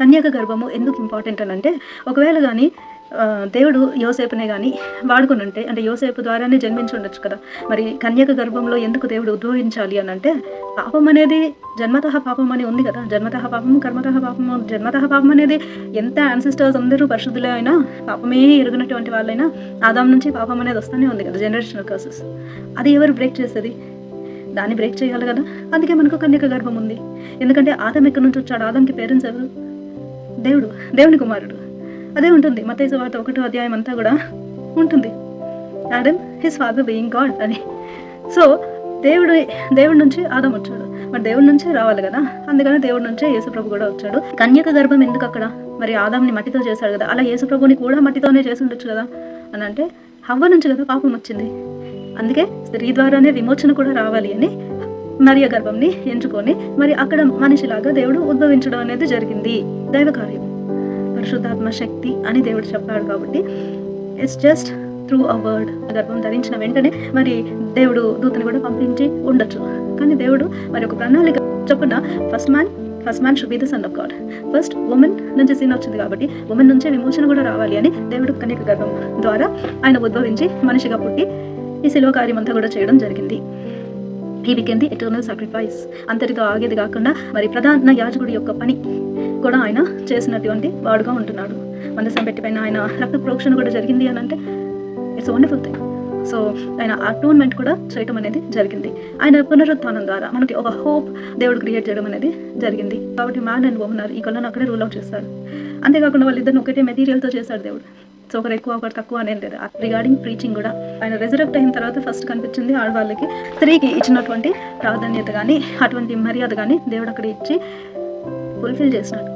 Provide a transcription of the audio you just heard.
కన్యక గర్భము ఎందుకు ఇంపార్టెంట్ అని అంటే ఒకవేళ కానీ దేవుడు యోసేపునే కానీ వాడుకుని ఉంటే అంటే యోసేపు ద్వారానే జన్మించి ఉండొచ్చు కదా మరి కన్యక గర్భంలో ఎందుకు దేవుడు ఉద్భవించాలి అని అంటే పాపం అనేది జన్మతః పాపం అని ఉంది కదా జన్మతః పాపము కర్మతః పాపము జన్మతః పాపం అనేది ఎంత యాన్సిస్టర్స్ అందరూ పరిశుద్ధులే అయినా పాపమే ఎరుగునటువంటి వాళ్ళైనా ఆదాం నుంచి పాపం అనేది వస్తూనే ఉంది కదా జనరేషనల్ కర్సెస్ అది ఎవరు బ్రేక్ చేసేది? దాన్ని బ్రేక్ చేయాలి కదా అందుకే మనకు కన్యక గర్భం ఉంది. ఎందుకంటే ఆదం ఎక్కడి నుంచి వచ్చాడు? ఆదంకి పేరెంట్స్ ఎవరు? దేవుడు దేవుని కుమారుడు. అదే ఉంటుంది మతైసు వార్త ఒకటో అధ్యాయం అంతా కూడా ఉంటుంది. Adam his father being God అని. సో దేవుడు దేవుడి నుంచి ఆదం వచ్చాడు. మరి దేవుడి నుంచే రావాలి కదా? అందుకని దేవుడి నుంచే యేసుప్రభు కూడా వచ్చాడు. కన్యక గర్భం ఎందుకు అక్కడ? మరి ఆదాంని మట్టితో చేశాడు కదా. అలా యేసుప్రభుని కూడా మట్టితోనే చేసి ఉండొచ్చు కదా? అని అంటే హవ్వ నుంచి కదా పాపం వచ్చింది. అందుకే స్త్రీ ద్వారానే విమోచన కూడా రావాలి అని మరియ గర్భంని ఎంచుకొని మరి అక్కడ మనిషిలాగా దేవుడు ఉద్భవించడం అనేది జరిగింది. దైవ కార్యం. పరిశుద్ధాత్మ శక్తి అని దేవుడు చెప్పాడు కాబట్టి it's just through a word గర్భం ధరించిన వెంటనే మరి దేవుడు దూతను కూడా పంపించి ఉండొచ్చు. కానీ దేవుడు మరి ఒక ప్రణాళిక చొప్పున first man first man should be the son of God first woman నుంచి సీన్ వచ్చింది కాబట్టి ఉమెన్ నుంచే విమోచన కూడా రావాలి అని దేవుడు కన్యక గర్భం ద్వారా ఆయన ఉద్భవించి మనిషిగా పుట్టి ఈ శిలువ కార్యం అంతా కూడా చేయడం జరిగింది. ఈ బికెన్ ది ఎటర్నల్ సాక్రిఫైస్ అంతటితో ఆగేది కాకుండా మరి ప్రధాన యాజకుడి యొక్క పని కూడా ఆయన చేసినటువంటి వాడుగా ఉంటున్నాడు. మందసం పెట్టి పైన ఆయన రక్త ప్రోక్షణ కూడా జరిగింది అని అంటే ఇట్స్ వండర్ఫుల్ థింగ్ సో ఆయన అటోన్మెంట్ కూడా చేయటం అనేది జరిగింది. ఆయన పునరుత్థానం ద్వారా మనకి ఒక హోప్ దేవుడు క్రియేట్ చేయడం అనేది జరిగింది. కాబట్టి మ్యాన్ అండ్ ఉమెన్ ఈ కళ్ళను అక్కడే రూల్ అవుట్ చేస్తారు అంతేకాకుండా వాళ్ళిద్దరిని ఒకటే మెటీరియల్తో చేశాడు దేవుడు. సో ఒకరు ఎక్కువ ఒకరు తక్కువ అనేది లేదు. రిగార్డింగ్ ప్రీచింగ్ కూడా ఆయన రిజరెక్ట్ అయిన తర్వాత ఫస్ట్ కనిపించింది ఆడవాళ్ళకి. స్త్రీకి ఇచ్చినటువంటి ప్రాధాన్యత కానీ అటువంటి మర్యాద కానీ దేవుడు అక్కడ ఇచ్చి ఫుల్ఫిల్ చేసినాడు.